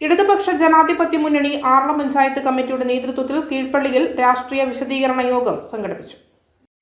ഇടതുപക്ഷ ജനാധിപത്യ മുന്നണി ആറളം പഞ്ചായത്ത് കമ്മിറ്റിയുടെ നേതൃത്വത്തിൽ കീഴ്പള്ളിയിൽ രാഷ്ട്രീയ വിശദീകരണ യോഗം സംഘടിപ്പിച്ചു.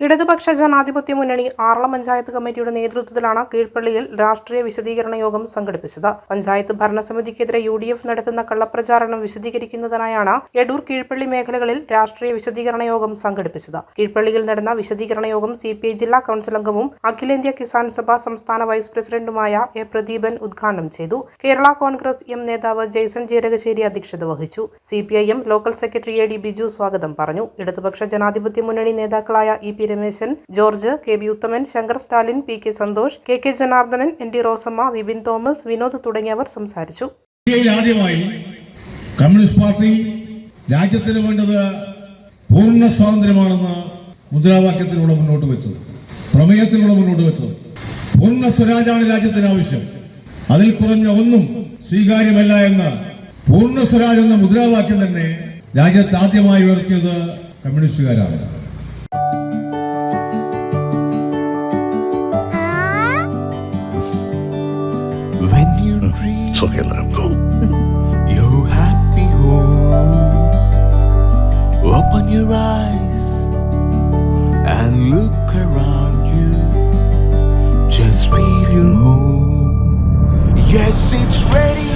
ഇടതുപക്ഷ ജനാധിപത്യ മുന്നണി ആറളം പഞ്ചായത്ത് കമ്മിറ്റിയുടെ നേതൃത്വത്തിലാണ് കീഴ്പള്ളിയിൽ രാഷ്ട്രീയ വിശദീകരണ യോഗം സംഘടിപ്പിച്ചത്. പഞ്ചായത്ത് ഭരണസമിതിക്കെതിരെ യു ഡി എഫ് നടത്തുന്ന കള്ളപ്രചാരണം വിശദീകരിക്കുന്നതിനായാണ് എടൂർ കീഴ്പള്ളി മേഖലകളിൽ രാഷ്ട്രീയ വിശദീകരണ യോഗം സംഘടിപ്പിച്ചത്. കീഴ്പള്ളിയിൽ നടന്ന വിശദീകരണ യോഗം സി പി ഐ ജില്ലാ കൌൺസിൽ അംഗവും അഖിലേന്ത്യാ കിസാൻ സഭ സംസ്ഥാന വൈസ് പ്രസിഡന്റുമായ എ പ്രദീപൻ ഉദ്ഘാടനം ചെയ്തു. കേരള കോൺഗ്രസ് എം നേതാവ് ജെയ്സൺ ജീരകശ്ശേരി അധ്യക്ഷത വഹിച്ചു. C P I M local secretary A D Biju സ്വാഗതം പറഞ്ഞു. ഇടതുപക്ഷ ജനാധിപത്യ മുന്നണി നേതാക്കളായ E P Rameshan George K. B Uthaman Shankar Stalin P. K. Santhosh K. K. Janardhanan N. D Rosamma Vipin Thomas Vinod തുടങ്ങിയവർ സംസാരിച്ചു. ആദ്യമായി കമ്മ്യൂണിസ്റ്റ് പാർട്ടി രാജ്യത്തിന് വേണ്ടത് പൂർണ സ്വാതന്ത്ര്യമാണെന്ന് മുദ്രാവാക്യത്തിലൂടെ മുന്നോട്ട് വെച്ചത് പ്രമേയത്തിലൂടെ മുന്നോട്ട് വെച്ചത്. പൂർണ സ്വരാജാണ് രാജ്യത്തിന് ആവശ്യം. അതിൽ കുറഞ്ഞ ഒന്നും സ്വീകാര്യമല്ല എന്ന് പൂർണ സ്വരാജ് എന്ന മുദ്രാവാക്യം തന്നെ രാജ്യത്ത് ആദ്യമായി ഉയർത്തിയത് കമ്മ്യൂണിസ്റ്റുകാരാണ്. It's okay, let him happy home, open your eyes and look around you. Just feel your home. Yes, it's ready.